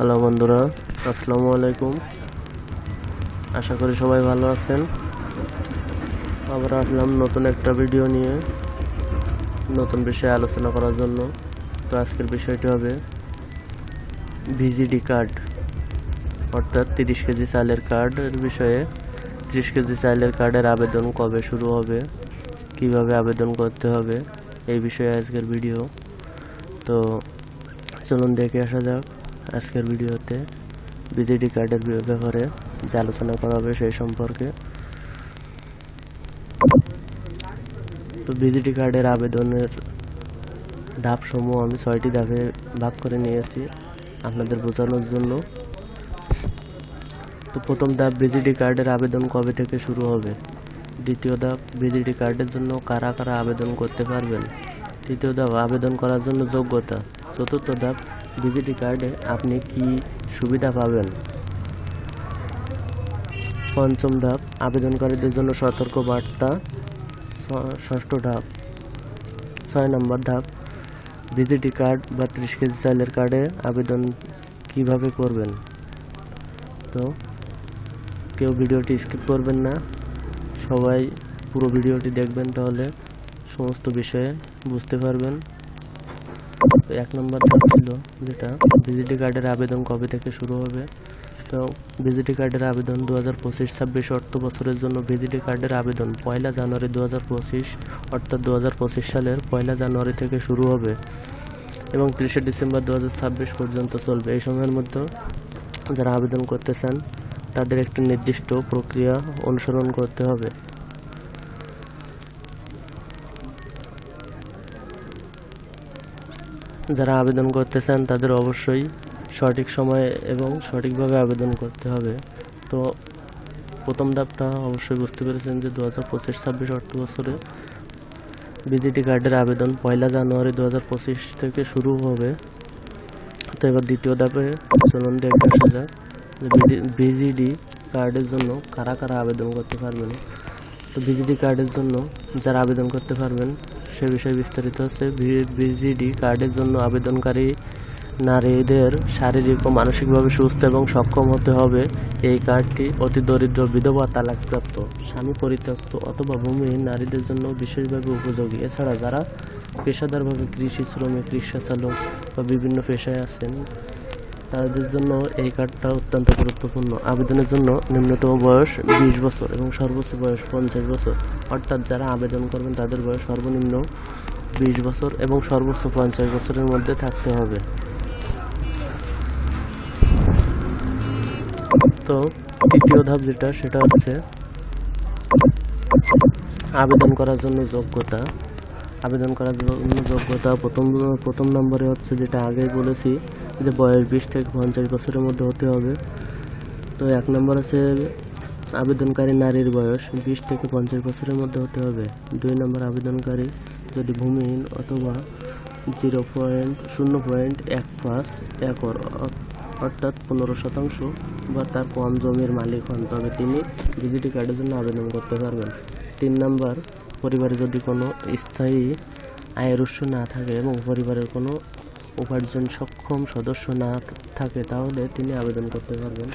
Hello বন্ধুরা, আসসালামু আলাইকুম। আশা করি সবাই ভালো আছেন। আবার আসলাম নতুন একটা ভিডিও নিয়ে, নতুন বিষয়ে আলোচনা করার জন্য। তো আজকের বিষয়টি হবে ভিজিডি কার্ড, অর্থাৎ তিরিশ কেজি চালের কার্ডের বিষয়ে। তিরিশ কেজি চালের কার্ডের আবেদন কবে শুরু হবে, কীভাবে আবেদন করতে হবে, এই বিষয়ে আজকের ভিডিও। তো চলুন দেখে আসা যাক। আজকের ভিডিওতে বিজেডি কার্ডের ব্যাপারে যে আলোচনা করা হবে সেই সম্পর্কে। তো বিজেডি কার্ডের আবেদনের ধাপসমূহ আমি ছয়টি ধাপে ভাগ করে নিয়েছি আপনাদের বোঝানোর জন্য। তো প্রথম ধাপ, বিজেডি কার্ডের আবেদন কবে থেকে শুরু হবে? দ্বিতীয় ধাপ, বিজেডি কার্ডের জন্য কারা কারা আবেদন করতে পারবেন? তৃতীয় ধাপ, আবেদন করার জন্য যোগ্যতা। চতুর্থ ধাপ বিজেডি কার্ডে আপনি কি সুবিধা পাবেন? পঞ্চম ধাপ, আবেদনকারীদের জন্য সতর্ক বার্তা ষষ্ঠ ধাপ, ছয় নম্বর ধাপ, ভিজিটি কার্ড বা ত্রিশ কেজি চালের কার্ডে আবেদন কীভাবে করবেন? তো, কেউ ভিডিওটি স্কিপ করবেন না। সবাই পুরো ভিডিওটি দেখবেন তাহলে সমস্ত বিষয়ে বুঝতে পারবেন। তো এক নম্বর ধাপ ছিল যেটা ভিজিটি কার্ডের আবেদন কবে থেকে শুরু হবে? তো ভিজিটি কার্ডের আবেদন দু হাজার পঁচিশ ছাব্বিশ অর্থ বছরের জন্য ভিজিটি কার্ডের আবেদন পয়লা জানুয়ারি দু হাজার পঁচিশ অর্থাৎ দু হাজার পঁচিশ সালের পয়লা জানুয়ারি থেকে শুরু হবে এবং তিরিশে ডিসেম্বর দু হাজার ছাব্বিশ পর্যন্ত চলবে। এই সময়ের মধ্যে যারা আবেদন করতে চান তাদের একটি নির্দিষ্ট প্রক্রিয়া অনুসরণ করতে হবে। যারা আবেদন করতে চান তাদের অবশ্যই সঠিক সময়ে এবং সঠিকভাবে আবেদন করতে হবে। তো প্রথম ধাপটা অবশ্যই বুঝতে পেরেছেন যে দু হাজার পঁচিশ ছাব্বিশ অর্থ বছরে বিজিটি কার্ডের আবেদন পয়লা জানুয়ারি দু হাজার পঁচিশ থেকে শুরু হবে। তো এবার দ্বিতীয় ধাপে চলুন দেখে আসা যাক বিজিডি কার্ডের জন্য কারা কারা আবেদন করতে পারবেন। তো বিজিডি কার্ডের জন্য যারা আবেদন করতে পারবেন সে বিষয়ে বিস্তারিত হচ্ছে। বিজিডি কার্ডের জন্য আবেদনকারী নারীদের শারীরিক ও মানসিকভাবে সুস্থ এবং সক্ষম হতে হবে। এই কার্ডটি অতি দরিদ্র বিধবা তালাকপ্রাপ্ত, স্বামী পরিত্যক্ত অথবা ভূমিহীন নারীদের জন্য বিশেষভাবে উপযোগী। এছাড়া যারা পেশাদারভাবে কৃষি শ্রমিক রিক্সা চালক বা বিভিন্ন পেশায় আছেন তাদের জন্য এই কার্ডটা অত্যন্ত গুরুত্বপূর্ণ। আবেদনের জন্য নিম্নতম বয়স বিশ বছর এবং সর্বোচ্চ বয়স পঞ্চাশ বছর। অর্থাৎ যারা আবেদন করবেন, তাদের বয়স সর্বনিম্ন বিশ বছর এবং সর্বোচ্চ পঞ্চাশ বছরের মধ্যে থাকতে হবে। তো তৃতীয় ধাপ যেটা, সেটা হচ্ছে আবেদন করার জন্য যোগ্যতা। আবেদন করার জন্য যোগ্যতা। প্রথম প্রথম নম্বরে হচ্ছে যেটা আগেই বলেছি, যে বয়স বিশ থেকে পঞ্চাশ বছরের মধ্যে হতে হবে। তো এক নম্বর আছে আবেদনকারী নারীর বয়স বিশ থেকে পঞ্চাশ বছরের মধ্যে হতে হবে। দুই নম্বর আবেদনকারী যদি ভূমিহীন অথবা জিরো পয়েন্ট, শূন্য পয়েন্ট এক পাঁচ একর, অর্থাৎ পনেরো শতাংশ বা তার কম জমির মালিক হন, তবে তিনি ভিজিটি কার্ডের জন্য আবেদন করতে পারবেন। তিন নম্বর পরিবারে যদি কোনো স্থায়ী আয়ের উৎস না থাকে এবং পরিবারের কোনো উপার্জন সক্ষম সদস্য না থাকে, তাহলে তিনি আবেদন করতে পারবেন।